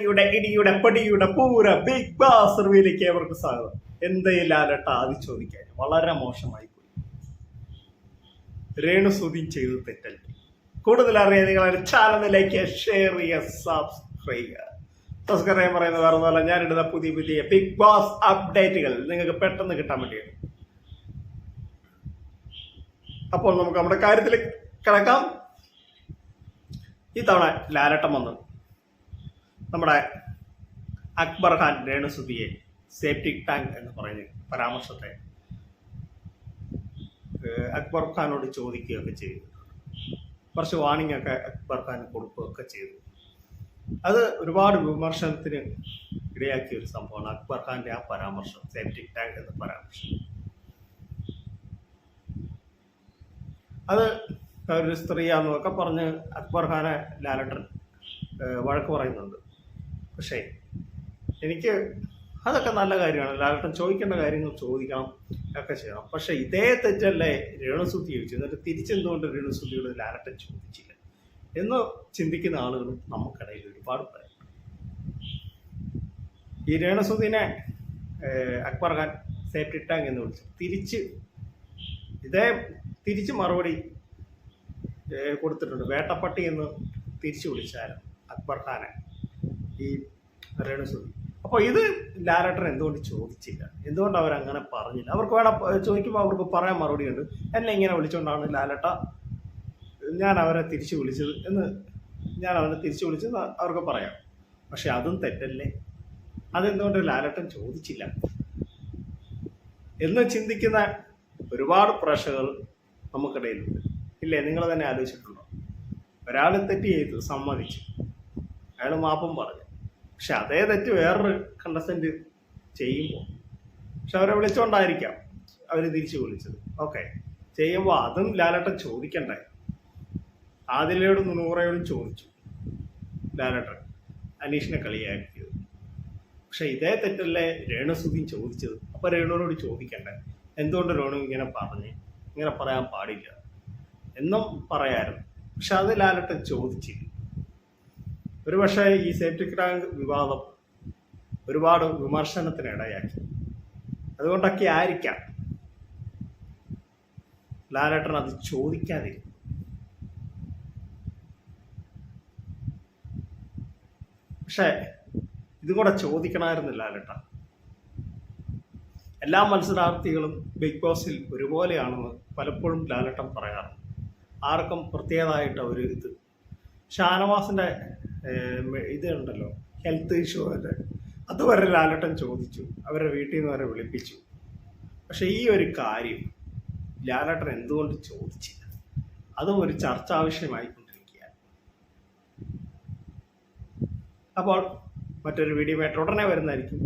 യുടെ ഇടിയുടെ പടിയുടെ പൂര ബിഗ് ബാസ് റിവ്യൂലേക്ക് അവർക്ക് സ്വാഗതം. എന്തേലാലട്ട അത് ചോദിക്കാൻ. വളരെ മോശമായി പോയി. രേണുസുതി ചെയ്ത് തെറ്റല്ല. കൂടുതൽ അറിയാൻ നിങ്ങൾ ചാനലിലേക്ക് ഷെയർ ചെയ്യുക സബ്സ്ക്രൈബ് സബ്സ്ക്രൈബ് പറയുന്നത് വേറെ ഒന്നുമല്ല ഞാനിടുന്ന പുതിയ പുതിയ ബിഗ് ബോസ് അപ്ഡേറ്റുകൾ നിങ്ങൾക്ക് പെട്ടെന്ന് കിട്ടാൻ വേണ്ടിയാണ്. അപ്പോൾ നമുക്ക് നമ്മുടെ കാര്യത്തിൽ കിടക്കാം. ഈ തവണ ലാലട്ടം വന്നു. നമ്മുടെ അക്ബർ ഖാൻ രേണുസുതിയെ സേഫ്റ്റിക് ടാങ്ക് എന്ന് പറഞ്ഞ് പരാമർശത്തെ അക്ബർ ഖാനോട് ചോദിക്കുകയൊക്കെ ചെയ്തു. കുറച്ച് വാണിംഗ് ഒക്കെ അക്ബർ ഖാൻ കൊടുക്കുകയൊക്കെ ചെയ്തു. അത് ഒരുപാട് വിമർശനത്തിന് ഇടയാക്കിയ ഒരു സംഭവമാണ് അക്ബർ ഖാന്റെ ആ പരാമർശം സേഫ്റ്റിക് ടാങ്ക് എന്ന പരാമർശം. അത് ഒരു സ്ത്രീയാണെന്നൊക്കെ പറഞ്ഞ് അക്ബർ ഖാനെ ലാലട്ടൻ വഴക്ക് പറയുന്നുണ്ട്. പക്ഷേ എനിക്ക് അതൊക്കെ നല്ല കാര്യമാണ്. ലാലട്ടൻ ചോദിക്കേണ്ട കാര്യങ്ങൾ ചോദിക്കാം ഒക്കെ ചെയ്യണം. പക്ഷെ ഇതേ തെറ്റല്ലേ രേണുസുതി ചോദിച്ചു എന്നിട്ട് തിരിച്ചെന്തുകൊണ്ട് രേണുസുതിയോട് ലാലട്ടൻ ചോദിച്ചില്ല? എന്ന് ചിന്തിക്കുന്ന ആളുകൾ നമുക്കിടയിൽ ഒരുപാട് പേരുണ്ട് ഈ രേണുസുദിനെ അക്ബർ ഖാൻ സേഫ്റ്റി ടാങ്ക് എന്ന് വിളിച്ചു. തിരിച്ച് ഇതേ തിരിച്ച് മറുപടി കൊടുത്തിട്ടുണ്ട്. വേട്ടപ്പട്ടി എന്ന് തിരിച്ചു വിളിച്ചാലും അക്ബർ ഖാനെ. ഈ രേണുസുതി അപ്പോൾ ഇത് ഡയറക്ടർ എന്തുകൊണ്ട് ചോദിച്ചില്ല? എന്തുകൊണ്ട് അവരങ്ങനെ പറഞ്ഞില്ല? അവർക്ക് വേണം ചോദിക്കുമ്പോൾ അവർക്ക് പറയാൻ മറുപടി ഉണ്ട്. എന്നെ ഇങ്ങനെ വിളിച്ചുകൊണ്ടാണ് ലാലട്ട ഞാൻ അവരെ തിരിച്ചു വിളിച്ചത് എന്ന് ഞാൻ അവരെ തിരിച്ചു വിളിച്ചത് അവർക്ക് പറയാം. പക്ഷെ അതും തെറ്റല്ലേ? അതെന്തുകൊണ്ട് ലാലട്ടൻ ചോദിച്ചില്ല? എന്ന് ചിന്തിക്കുന്ന ഒരുപാട് പ്രേക്ഷകർ നമുക്കിടയിലുണ്ട്. ഇല്ലേ? നിങ്ങൾ തന്നെ ആലോചിച്ചിട്ടുണ്ടോ? ഒരാൾ തെറ്റ് ചെയ്തു സമ്മതിച്ചു അയാൾ മാപ്പും പറഞ്ഞു. പക്ഷെ അതേ തെറ്റ് വേറൊരു കണ്ടസ്റ്റന്റ് ചെയ്യുമ്പോൾ. പക്ഷെ അവരെ വിളിച്ചുകൊണ്ടായിരിക്കാം അവർ തിരിച്ചു വിളിച്ചത്. ഓക്കെ ചെയ്യുമ്പോൾ അതും ലാലട്ടൻ ചോദിക്കണ്ടേ? ആദിലയോടും നൂറയോടും ചോദിച്ചു ലാലട്ടൻ. അനീഷിനെ കളിയാക്കിയത്. പക്ഷെ ഇതേ തെറ്റല്ലേ രേണുസുതി ചോദിച്ചത്? അപ്പൊ രേണുവിനോട് ചോദിക്കണ്ടേ? എന്തുകൊണ്ട് രേണു ഇങ്ങനെ പറഞ്ഞ്? ഇങ്ങനെ പറയാൻ പാടില്ല. എന്നും പറയായിരുന്നു. പക്ഷെ അത് ലാലട്ടൻ ചോദിച്ചില്ല. ഒരുപക്ഷെ ഈ സേഫ്റ്റി ക്രാങ്ക് വിവാദം ഒരുപാട് വിമർശനത്തിന് ഇടയാക്കി അതുകൊണ്ടൊക്കെ ആയിരിക്കാം ലാലേട്ടൻ അത് ചോദിക്കാതിരുന്നു പക്ഷേ ഇതും കൂടെ ചോദിക്കണമായിരുന്നില്ല ലാലേട്ട എല്ലാ മത്സരാർത്ഥികളും ബിഗ് ബോസിൽ ഒരുപോലെയാണെന്ന് പലപ്പോഴും ലാലേട്ടൻ പറയാറുണ്ട്. ആർക്കും പ്രത്യേകമായിട്ട് ഒരു ഇത്. ഷാനവാസിന്റെ ഏഹ്, ഹെൽത്ത് ഇഷ്യൂ ഹെൽത്ത് അത് വരെ ലാലട്ടൻ ചോദിച്ചു അവരെ വീട്ടിൽ നിന്ന് വരെ വിളിപ്പിച്ചു. പക്ഷെ ഈ ഒരു കാര്യം ലാലട്ടൻ എന്തുകൊണ്ട് ചോദിച്ചില്ല? അതും ഒരു ചർച്ചാ വിഷയമായിക്കൊണ്ടിരിക്കുകയാണ് അപ്പോൾ മറ്റൊരു വീഡിയോ ഉടനെ വരുന്നതായിരിക്കും.